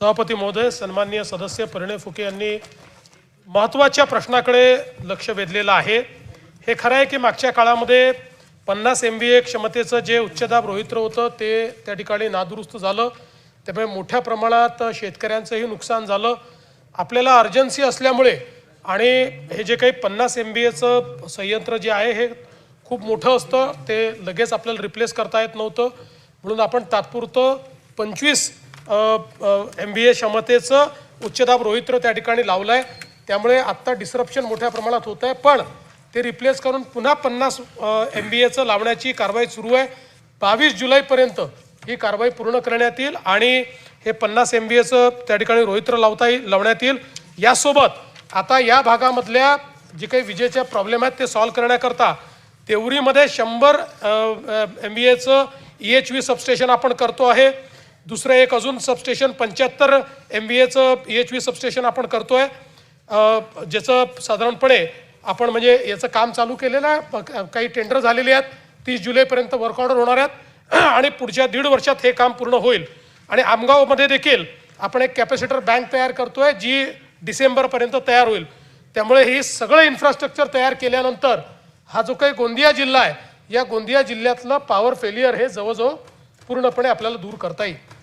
सभापती महोदय सन्माननीय सदस्य परिणय फुके यांनी महत्त्वाच्या प्रश्नाकडे लक्ष वेधलेलं आहे. हे खरं आहे की मागच्या काळामध्ये पन्नास एम बी ए क्षमतेचं जे उच्चदाब रोहित्र होतं ते त्या ठिकाणी नादुरुस्त झालं. त्यामुळे मोठ्या प्रमाणात शेतकऱ्यांचंही नुकसान झालं. आपल्याला अर्जन्सी असल्यामुळे आणि हे जे काही पन्नास एम बी एचं संयंत्र जे आहे हे खूप मोठं असतं. ते लगेच आपल्याला रिप्लेस करता येत नव्हतं. म्हणून आपण तात्पुरतं पंचवीस एम बी ए क्षमतेचं उच्चदाब रोहित्र त्या ठिकाणी लावलं आहे त्यामुळे आत्ता डिस्रप्शन मोठ्या प्रमाणात होत आहे पण ते रिप्लेस करून पुन्हा पन्नास एम बी एचं लावण्याची कारवाई सुरू आहे. बावीस जुलैपर्यंत ही कारवाई पूर्ण करण्यात येईल आणि हे पन्नास एम बी एचं त्या ठिकाणी रोहित्र लावता येईल लावण्यात येईल. यासोबत आता या भागामधल्या जे काही विजेचे प्रॉब्लेम आहेत ते सॉल्व्ह करण्याकरता तेवरीमध्ये शंभर एम बी एचं ई एच व्ही सबस्टेशन आपण करतो आहे. दुसरं एक अजून सबस्टेशन पंच्याहत्तर एम बी एचं एच व्ही सबस्टेशन आपण करतो आहे ज्याचं साधारणपणे आपण म्हणजे याचं काम चालू केलेलं आहे. काही टेंडर झालेले आहेत. तीस जुलैपर्यंत वर्क ऑर्डर होणार आहेत. आणि पुढच्या दीड वर्षात हे काम पूर्ण होईल. आणि आमगावमध्ये देखील आपण एक कॅपॅसिटर बँक तयार करतो आहे जी डिसेंबरपर्यंत तयार होईल. त्यामुळे हे सगळं इन्फ्रास्ट्रक्चर तयार केल्यानंतर हा जो काही गोंदिया जिल्हा आहे या गोंदिया जिल्ह्यातलं पॉवर फेलियर हे जवळजवळ पूर्णपणे आपल्याला दूर करता येईल.